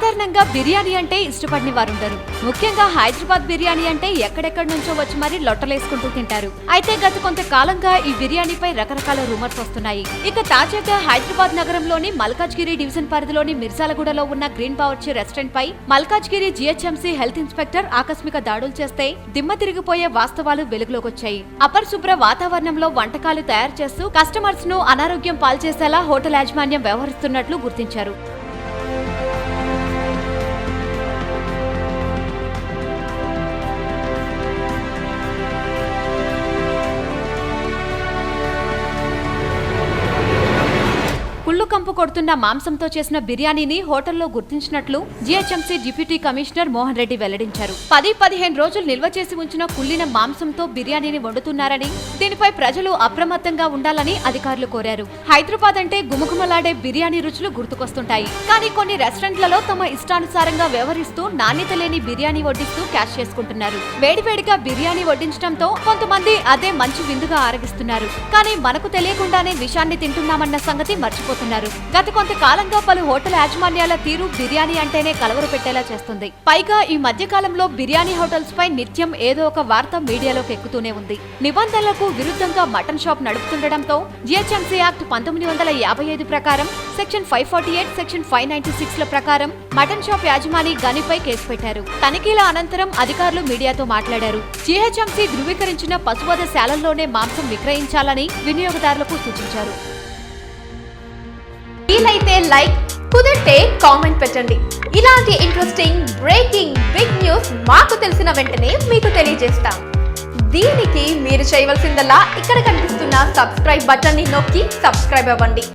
సాధారణంగా బిర్యానీ అంటే ఇష్టపడిన వారు ఉండరు ముఖ్యంగా హైదరాబాద్ బిర్యానీ అంటే ఎక్కడెక్కడి నుంచో వచ్చి మరీ లొట్టలేసుకుంటూ తింటారు. అయితే గత కొంతకాలంగా ఈ బిర్యానీపై రకరకాల రూమర్స్ వస్తున్నాయి. ఇక తాజాగా హైదరాబాద్ నగరంలోని మల్కాజ్గిరి డివిజన్ పరిధిలోని మిర్జాలగూడలో ఉన్న గ్రీన్ బావర్చి రెస్టారెంట్ పై మల్కాజ్గిరి జీహెచ్ఎంసీ హెల్త్ ఇన్స్పెక్టర్ ఆకస్మిక దాడులు చేస్తే దిమ్మ తిరిగిపోయే వాస్తవాలు వెలుగులోకొచ్చాయి. అపరిశుభ్ర వాతావరణంలో వంటకాలు తయారు చేస్తూ కస్టమర్స్ను అనారోగ్యం పాల్చేసేలా హోటల్ యాజమాన్యం వ్యవహరిస్తున్నట్లు గుర్తించారు. కంపు కొడుతున్న మాంసంతో చేసిన బిర్యానీని హోటల్లో గుర్తించినట్లు GHMC deputy commissioner Mohan Reddy వెల్లడించారు. పది పదిహేను రోజులు నిల్వ చేసి ఉంచిన కుళ్ళిన మాంసంతో బిర్యానీని వండుతున్నారని దీనిపై ప్రజలు అప్రమత్తంగా ఉండాలని అధికారులు కోరారు. హైదరాబాద్ అంటే గుమగుమలాడే బిర్యానీ రుచులు గుర్తుకొస్తుంటాయి. కానీ కొన్ని రెస్టారెంట్లలో తమ ఇష్టానుసారంగా వ్యవహరిస్తూ నాణ్యత లేని బిర్యానీ వడ్డిస్తూ క్యాష్ చేసుకుంటున్నారు. వేడివేడిగా బిర్యానీ వడ్డించడంతో కొంతమంది అదే మంచి విందుగా ఆరగిస్తున్నారు. కానీ మనకు తెలియకుండానే విషాన్ని తింటున్నామన్న సంగతి మర్చిపోతున్నారు. గత కొంతకాలంగా పలు హోటల్ యాజమాన్యాల తీరు బిర్యానీ అంటేనే కలవరు పెట్టేలా చేస్తుంది. పైగా ఈ మధ్య కాలంలో బిర్యానీ హోటల్స్ పై నిత్యం ఏదో ఒక వార్త మీడియాలోకి ఎక్కుతూనే ఉంది. నిబంధనలకు విరుద్ధంగా మటన్ షాప్ నడుపుతుండటంతో జిహెచ్ఎంసీ యాక్ట్ పంతొమ్మిది వందల యాభై ఐదు ప్రకారం section five forty eight section five ninety six ల ప్రకారం మటన్ షాప్ యాజమాని గనిపై కేసు పెట్టారు. తనిఖీల అనంతరం అధికారులు మీడియాతో మాట్లాడారు. జిహెచ్ఎంసీ ధృవీకరించిన పశువధ శాలల్లోనే మాంసం విక్రయించాలని వినియోగదారులకు సూచించారు. వీలైతే లైక్ కుదిరితే కామెంట్ పెట్టండి. ఇలాంటి ఇంట్రెస్టింగ్ బ్రేకింగ్ బిగ్ న్యూస్ మాకు తెలిసిన వెంటనే మీకు తెలియజేస్తాం. దీనికి మీరు చేయవలసిందల్లా ఇక్కడ కనిపిస్తున్న సబ్స్క్రైబ్ బటన్ని నొక్కి సబ్స్క్రైబ్ అవ్వండి.